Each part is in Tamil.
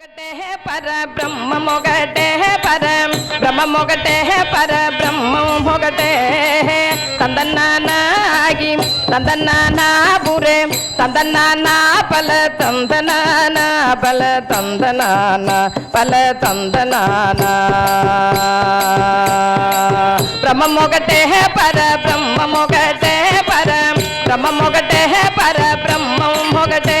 पर ब्रह्म मोगटे है पर ब्रह्म मोगटे है पर ब्रह्म मोगटे है। तंदनानागी तंदनाना बुरे, तंदनाना पल तंदनाना पल तंदनाना पल तंदनाना। ब्रह्म मोगटे है पर ब्रह्म मोगटे है पर ब्रह्म मोगटे பரபிரம்மம் ஒகட்டே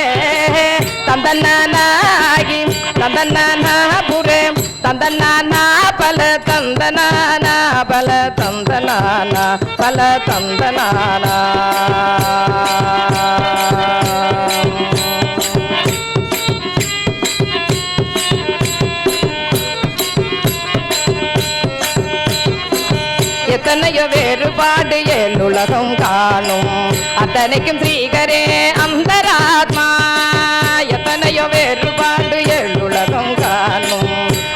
தந்தனாகி தந்தனாபுரே தந்தனா பல தந்தனானா பல தந்தனானா பல தந்தனானா எத்தனையோ வேறுபாடு ஏழுலகம் காணும் அத்தனைக்கும் ஸ்ரீகரே அந்தராத்மா எத்தனையோ வேறுபாடு ஏழுலகம் காணும்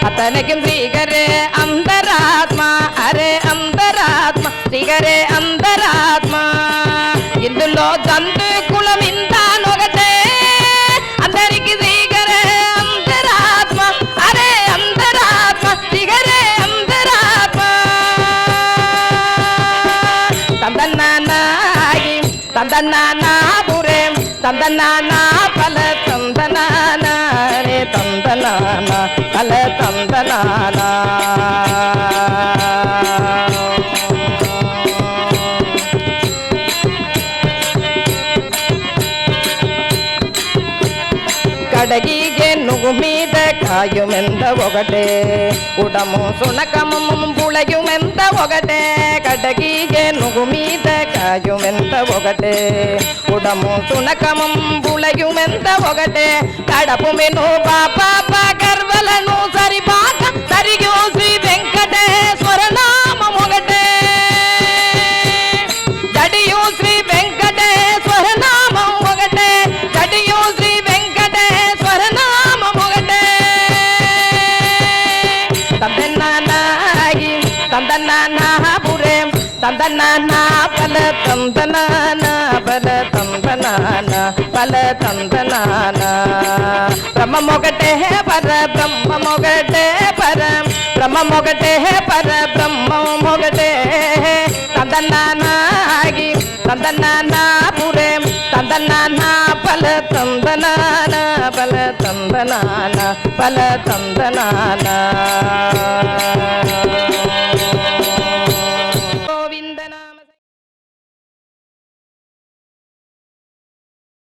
அத்தனைக்கும் ஸ்ரீகரே அந்தராத்மா அரே அந்தராத்மா శ్రీగరే అంతరాత్మ ఇందులో దంతు కులం ఇంత ఒకటే అందరికి తందన్నానా బురే తందన్నానా పల తందనానా రే తందనానా పల తందనానా కడగిగే నువ్వు మీద కాయుమెంత ఒకటే ఉడము సునకము పుళయుమెంత ఒకటే కడగిగే నువ్వు మీద కాయుమెంత ఒకటే ఉడము సునకము పుళయుమెంత ఒకటే కడపు మెను పాప గర్వలను సరిపాక సరియు శ్రీ వెంకటేశ్వర నామం ఒకటే జడియు శ్రీ వెంకటేశ్వర నామం ఒకటే జడియు శ్రీ వెంకటేశ్వర నామం ఒకటే తందనాగి తందనానా బురే తందనానా పల తందనానా బల తందనానా బల తందనానా. బ్రహ్మమొకటే పర బ్రహ్మమొకటే పర బ్రహ్మమొకటే పర బ్రహ్మమొకటే. తందనానాగి తందనానా పురే తందనానా బల తందనానా బల తందనానా బల తందనానా.